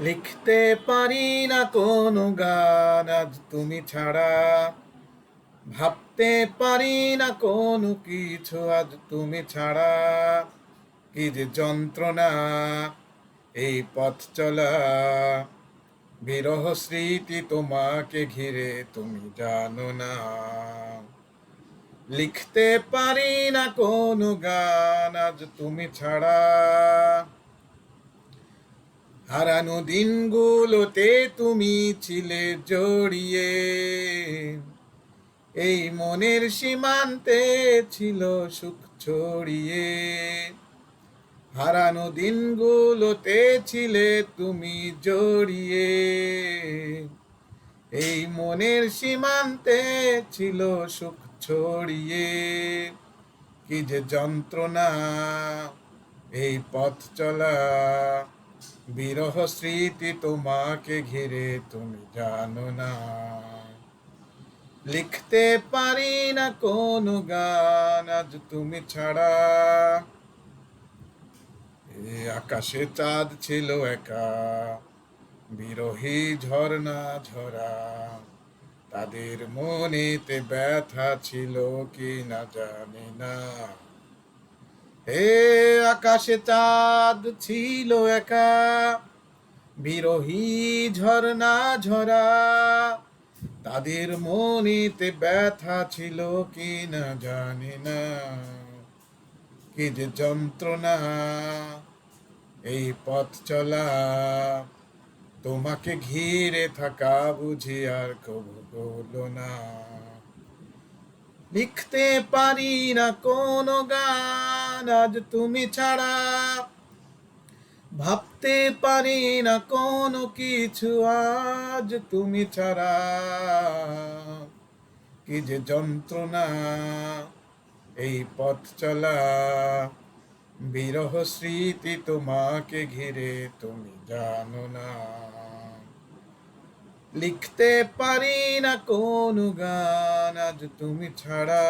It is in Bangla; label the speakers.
Speaker 1: লিখতে পারি না কোনো গান আজ তুমি ছাড়া। ভাবতে পারি না কোনো কিছু আজ তুমি ছাড়া। কি যে যন্ত্রণা এই পথ চলা। বিরহ স্মৃতি তোমাকে ঘিরে তুমি জানো না। লিখতে পারি না কোনো গান আজ তুমি ছাড়া। হারানো দিনগুলোতে তুমি ছিলে জড়িয়ে। এই মনের সীমান্তে ছিল সুখ ছড়িয়ে। হারানো দিনগুলোতে ছিলে তুমি জড়িয়ে। এই মনের সীমান্তে ছিল সুখ ছড়িয়ে। কি যে যন্ত্রণা, এই পথ চলা। বিরহ স্মৃতি তোমাকে ঘিরে তুমি জানো না। লিখতে পারি না কোন গান আজ তুমি ছাড়া। আকাশে চাঁদ ছিল একা, বিরহী ঝর্ণা ঝরা। তাদের মনেতে ব্যথা ছিল কি না জানি না। হে আকাশে চাঁদ ছিল একা, বিরোহী ঝর্ণা ঝরা, তাদের মনেতে ব্যথা ছিল কি না জানি না। কি যে যন্ত্রণা, এই পথ চলা, তোমাকে ঘিরে থাকা বুঝি আর কবু না। লিখতে পারি না কোনো গান আজ তুমি ছাড়া। ভাবতে পারি না কোনো কিছু আজ তুমি ছাড়া। কি যে যন্ত্রণা, এই পথ চলা। বিরহ স্মৃতি তোমাকে ঘিরে তুমি জানো না। লিখতে পারি না কোনো গান আজ তুমি ছাড়া।